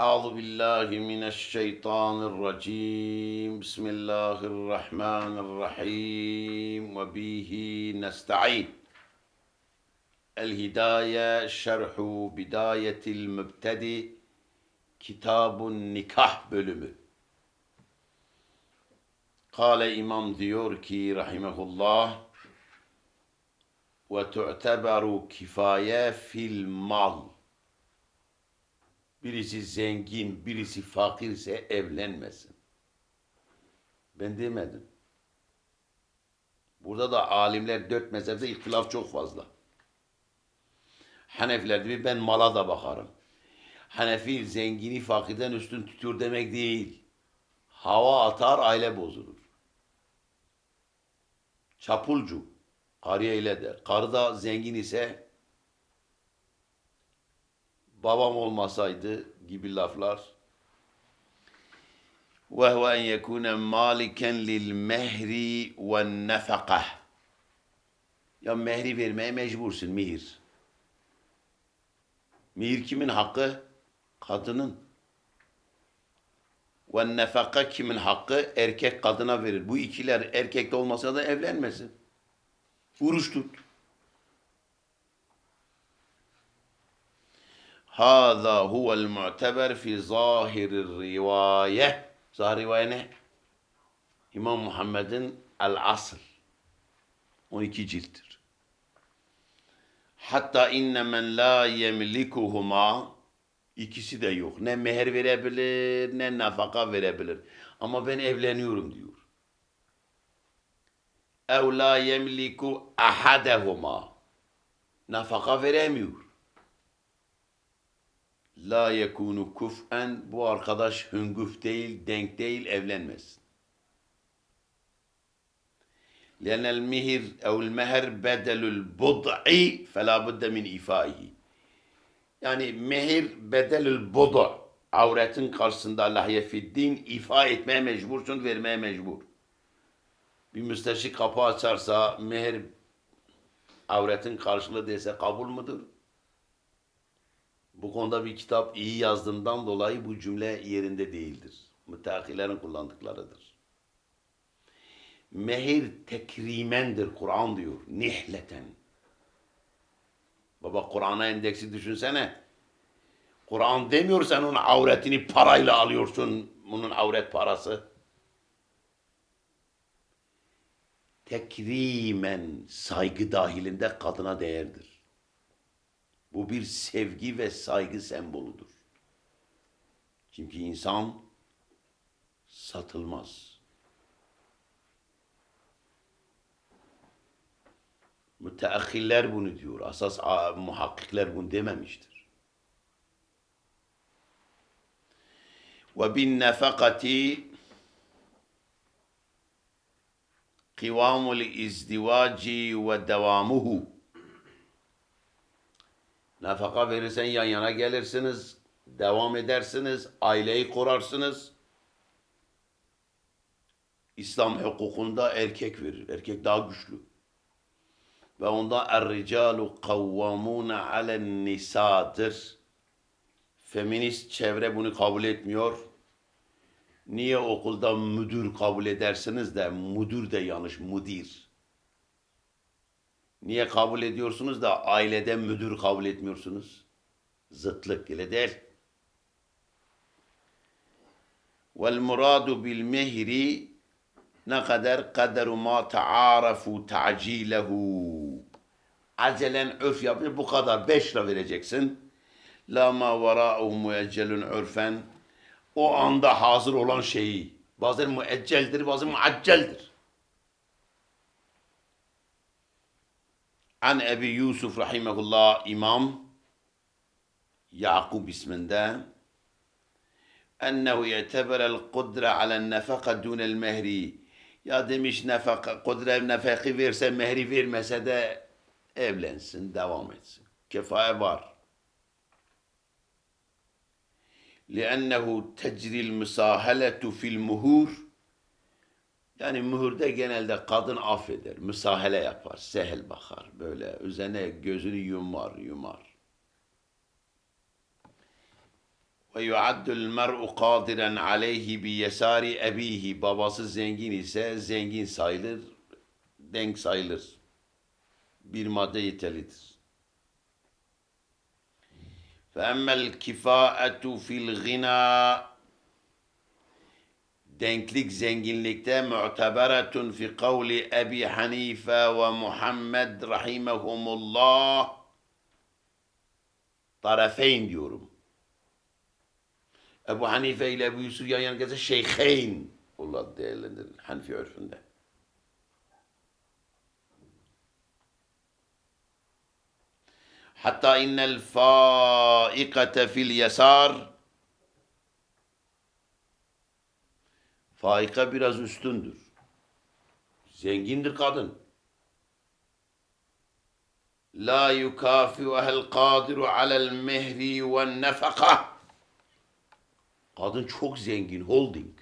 أعوذ بالله من الشيطان الرجيم بسم الله الرحمن الرحيم وبه نستعين الهداية شرح بداية المبتدئ Kitab Nikah bölümü. Kale İmam diyor ki rahimehullah ve tu'teberu kifaye fil mal. Birisi zengin, birisi fakirse evlenmesin. Ben demedim. Burada da alimler dört mezhepte ihtilaf çok fazla. Hanefiler diyor ben mala da bakarım. Hanefi zengini fakirden üstün tutuyor demek değil. Hava atar aile bozulur. Çapulcu. Karıya ile der. Karı da zengin ise babam olmasaydı gibi laflar. Ve huve en yekune maliken lil mehri ve nefakah. Ya mehri vermeye mecbursun mihir. Mihir kimin hakkı? Kadının. Ve nefaka kimin hakkı? Erkek kadına verir. Bu ikiler erkekte olmasa da evlenmesin. Vuruş tut. Hâzâ huvel mu'teber fi zâhirir rivaye. Zahir rivaye ne? İmam Muhammed'in El Asıl. 12 cilttir. Hatta inne men la yemlikuhuma ikisi de yok. Ne meher verebilir ne nafaka verebilir. Ama ben evleniyorum diyor. Ev la yemliku ahadehuma. Nafaka veremiyor. La yekunu kuf'en bu arkadaş hüngüf değil, denk değil, evlenmesin. لأن المهر أو المهر بدل البضع فلا بد من إيفائه. Yani mehir bedelül budu. Avretin karşısında lahye fiddin ifa etmeye mecbursun, vermeye mecbur. Bir müsteşik kapı açarsa mehir avretin karşılığı dese kabul mudur? Bu konuda bir kitap iyi yazdığından dolayı bu cümle yerinde değildir. Müteahhilerin kullandıklarıdır. Mehir tekrimendir Kur'an diyor. Nihleten. Baba Kur'an'a endeksi düşünsene. Kur'an demiyor sen onun avretini parayla alıyorsun. Bunun avret parası. Tekrimen saygı dahilinde kadına değerdir. Bu bir sevgi ve saygı semboludur. Çünkü insan satılmaz. Müteahhiller bunu diyor. Asas muhakkikler bunu dememiştir. Ve bin nefakati kıvamul izdivaci ve devamuhu Nafaka verirsen yan yana gelirsiniz, devam edersiniz, aileyi kurarsınız. İslam hukukunda erkek verir. Erkek daha güçlü. Ve onda er-ricalu kavvamune alen nisadır. Feminist çevre bunu kabul etmiyor. Niye okulda müdür kabul edersiniz de müdür de yanlış, mudir. Niye kabul ediyorsunuz da ailede müdür kabul etmiyorsunuz? Zıtlık ile değil. Vel muradu bil mehri ne kadar kaderu ma taarafu ta'cilehu. Acelen örf yapmış bu kadar. Beş lira vereceksin. La ma vara'u müeccelun örfen. O anda hazır olan şeyi. Bazen müecceldir, bazen muacceldir. عن أبي يوسف رحمه الله إمام يعقوب اسمنده أنه يعتبر القدرة على النفقة دون المهر. يا مش نفقة قدرة نفقة فيرسا مهري فير مسادة إبلنسن دوامت كفاية بار. لأنه تجري المساهلة في المهور. Yani mühürde genelde kadın affeder, müsahele yapar, sehel bakar, böyle üzerine gözünü yumar, yumar. Ve yuaddul mer'u kadiren aleyhi bi yesari ebihi. Babası zengin ise zengin sayılır, denk sayılır. Bir madde yeterlidir. فَاَمَّا الْكِفَاءَةُ فِي الْغِنَى Denklik zenginlikte mu'teberetun fi kavli Ebi Hanife ve Muhammed rahimehumullah tarafeyn diyorum. Ebu Hanife ile Ebu Yusuf yan yana gelse şeyheyn olarak değerlendirilir Hanifi örfünde. Hatta innel faikate fil yasar Faika biraz üstündür. Zengindir kadın. La yukafiu ehel kadiru alel mehri ve nefaka. Kadın çok zengin, holding.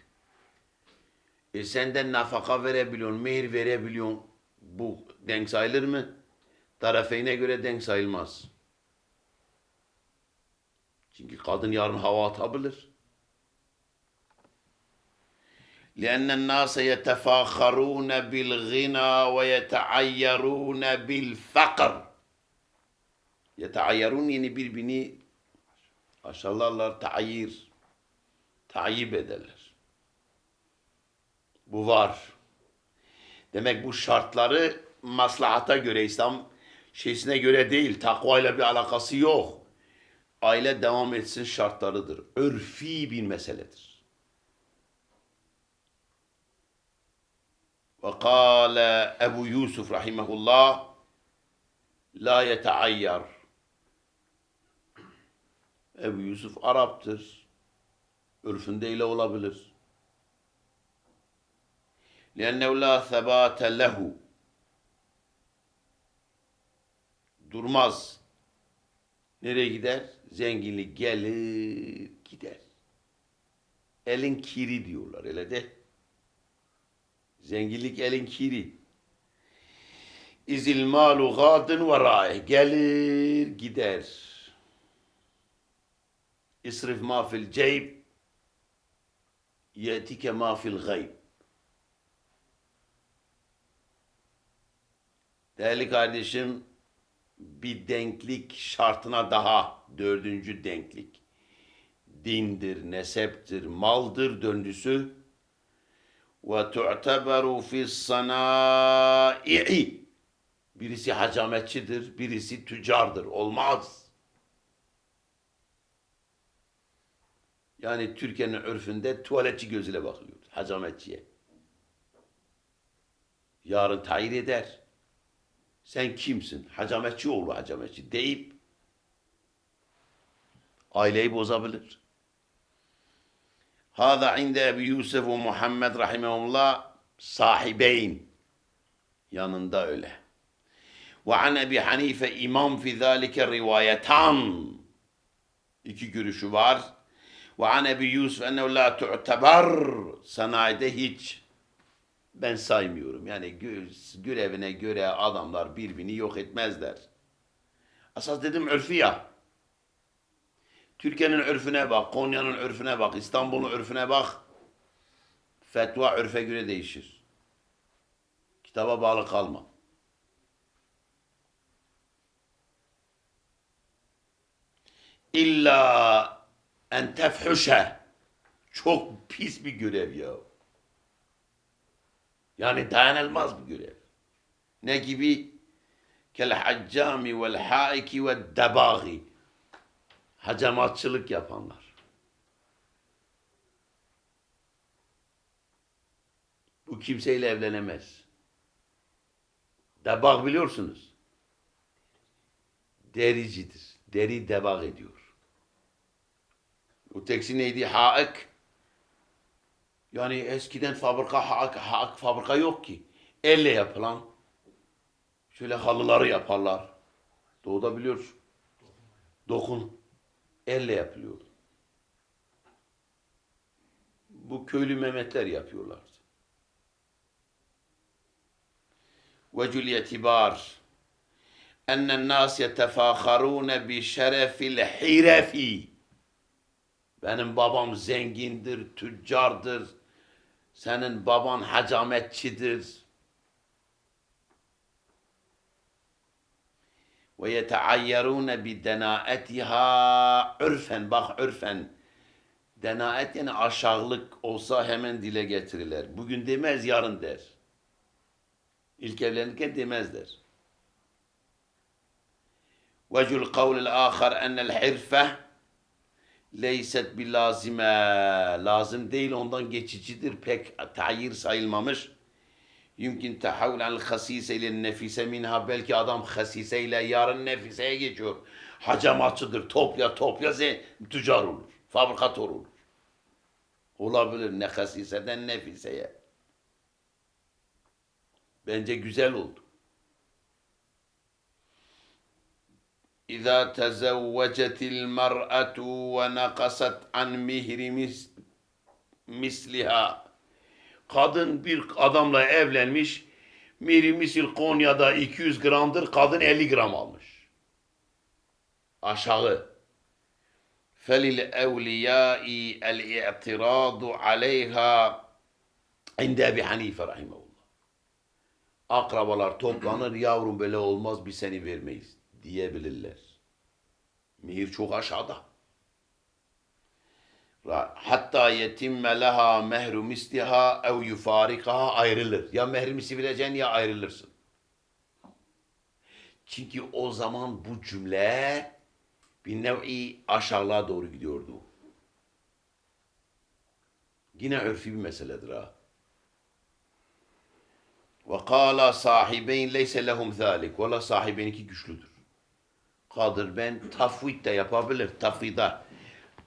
E senden nafaka verebiliyorsun, mehir verebiliyorsun. Bu denk sayılır mı? Tarafeyne göre denk sayılmaz. Çünkü kadın yarın hava atabilir. لأن الناس يتفاخرون بالغنى ويتعيرون بالفقر يتعيرون yani birbirini aşağılarlar, tayir, tayyip ederler. Bu var. Demek bu şartları maslahata göre, İslam şeysine göre değil, takvayla bir alakası yok. Aile devam etsin şartlarıdır. Örfi bir meseledir. وقال أبو يوسف رحمه الله la yeteayyar. Ebu Yusuf Arap'tır. Örfünde ile olabilir. لِأَنَّهُ لَا ثَبَاتَ لَهُ Durmaz. Nereye gider? Zenginlik gelir, gider. Elin kiri diyorlar, öyle de. Zenginlik elin kiri. İzil malu gadın ve raih. Gelir gider. İsrif ma fil ceyb. Yetike ma fil gayb. Değerli kardeşim, bir denklik şartına daha, dördüncü denklik. Dindir, neseptir, maldır döndüsü tu'teberu fi sanai'i birisi hacametçidir, birisi tüccardır. Olmaz. Yani Türkiye'nin örfünde tuvaletçi gözüyle bakılıyor. Hacametçiye. Yarın tayin eder. Sen kimsin? Hacametçi oğlu hacametçi deyip aileyi bozabilir. Hâzâ inde Ebu Yusuf ve Muhammed rahimahullah sahibeyn. Yanında öyle. Ve an Ebi Hanife imam fi zâlike rivayetan. İki görüşü var. Ve an Ebi Yusuf ennehu la tu'teber. Sanayide hiç ben saymıyorum. Yani görevine göre adamlar birbirini yok etmezler. Asas dedim örfü ya. Türkiye'nin örfüne bak, Konya'nın örfüne bak, İstanbul'un örfüne bak. Fetva örfe göre değişir. Kitaba bağlı kalma. İlla en tefhüşe. Çok pis bir görev ya. Yani dayanılmaz bir görev. Ne gibi? Kel haccami vel haiki ve debagi hacamatçılık yapanlar. Bu kimseyle evlenemez. Debag biliyorsunuz. Dericidir. Deri debag ediyor. Ötekisi neydi? Haik. Yani eskiden fabrika haik, haik fabrika yok ki. Elle yapılan şöyle halıları yaparlar. Doğuda biliyorsun. Dokun elle yapılıyor. Bu köylü Mehmetler yapıyorlardı. Vecül yetibar ennen nas yetefâharûne bi şerefil hirefi Benim babam zengindir, tüccardır. Senin baban hacametçidir. Ve yeteayyerune bi denaetiha ürfen. Bak ürfen. Denaet yani aşağılık olsa hemen dile getirirler. Bugün demez, yarın der. İlk evlenirken demezler. Vecül kavlil ahar enel hirfe leyset bir lazime. Lazım değil ondan geçicidir. Pek tayir sayılmamış. Yümkün tehavül al hasise ile nefise minha. Belki adam hasise ile yarın nefiseye geçiyor. Hacamatçıdır. Topya topya tüccar olur. Fabrikatör olur. Olabilir ne hasiseden nefiseye. Bence güzel oldu. İza tezevvecetil mer'atu ve nakasat an mihri mis, misliha. Kadın bir adamla evlenmiş. Miri misil Konya'da 200 gramdır. Kadın 50 gram almış. Aşağı. Felil evliyai el i'tiradu aleyha inde Ebi Hanife rahimahullah. Akrabalar toplanır yavrum böyle olmaz biz seni vermeyiz diyebilirler. Mihir çok aşağıda. Hatta yetimme leha mehru misliha ev yufarikaha ayrılır. Ya mehri misli vereceksin ya ayrılırsın. Çünkü o zaman bu cümle bir nevi aşağılığa doğru gidiyordu. Yine örfi bir meseledir ha. Ve kâla sahibeyn leyse lehum zâlik. Valla sahibenki güçlüdür. Kadir ben tafvid de yapabilir. Tafvida.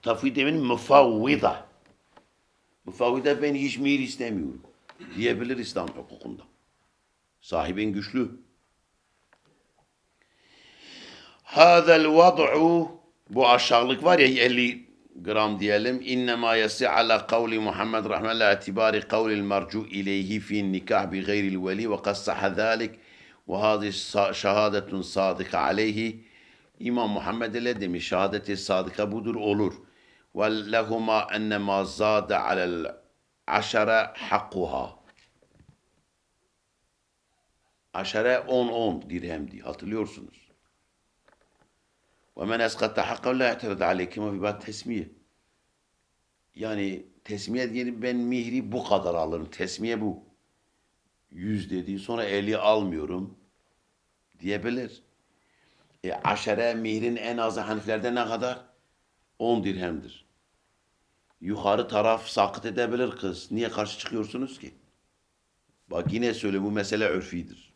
Tafvid demin mufavvida. Mufavvida ben hiç mihir istemiyorum. Diyebilir İslam hukukunda. Sahibin güçlü. Hâzel vad'u bu aşağılık var ya 50 gram diyelim. İnnemâ yasi ala kavli Muhammed rahmetullah itibari kavlil mercu ileyhi fi nikah bi gayril veli ve kassaha zâlik ve hâzi şehadetun sadıka aleyhi İmam Muhammed ile demiş şehadeti sadıka budur olur. Ve lehuma ennemâ zâde alel aşere hakkuha. Aşere 10-10 dirhemdi hatırlıyorsunuz. ومن اسقط حقه لا يعترض عليه كما في بعض tesmiye. Yani tesmiye diyelim ben mihri bu kadar alırım. Tesmiye bu. Yüz dediği sonra eli almıyorum diyebilir. E, aşere mihrin en azı haniflerde ne kadar? 10 dirhemdir. Yukarı taraf sakıt edebilir kız. Niye karşı çıkıyorsunuz ki? Bak yine söyle bu mesele örfidir.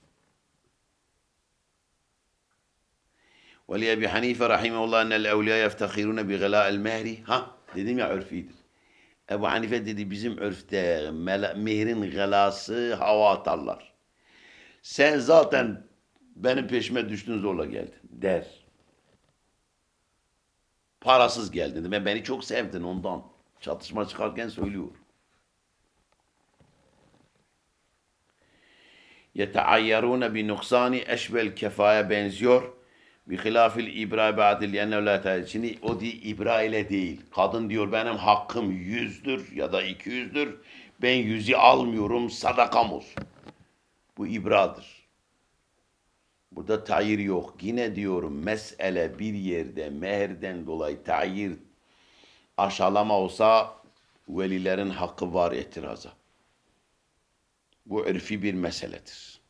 ولأبي حنيفة رحمه الله أن الأولياء يفتخرون بغلاء المهر ha dedim ya örfidir. Ebu Hanife dedi bizim örfte mele- mehrin galası hava atarlar. Sen zaten benim peşime düştün zorla geldin der. Parasız geldin. Ben beni çok sevdin ondan. Çatışma çıkarken söylüyor. bi nuksani eşbel kefaya benziyor. Hilafil ibra ba'dil yennev la ta'ala. Şimdi o di ibra ile değil. Kadın diyor benim hakkım yüzdür ya da iki yüzdür. Ben yüzü almıyorum sadakam olsun. Bu ibradır. Burada tayir yok. Yine diyorum mesele bir yerde meherden dolayı tayir aşağılama olsa velilerin hakkı var itiraza. Bu örfi bir meseledir.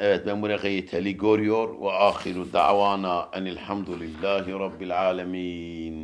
Evet ben buraya yeterli görüyor ve ahiru davana enilhamdülillahi rabbil alemin.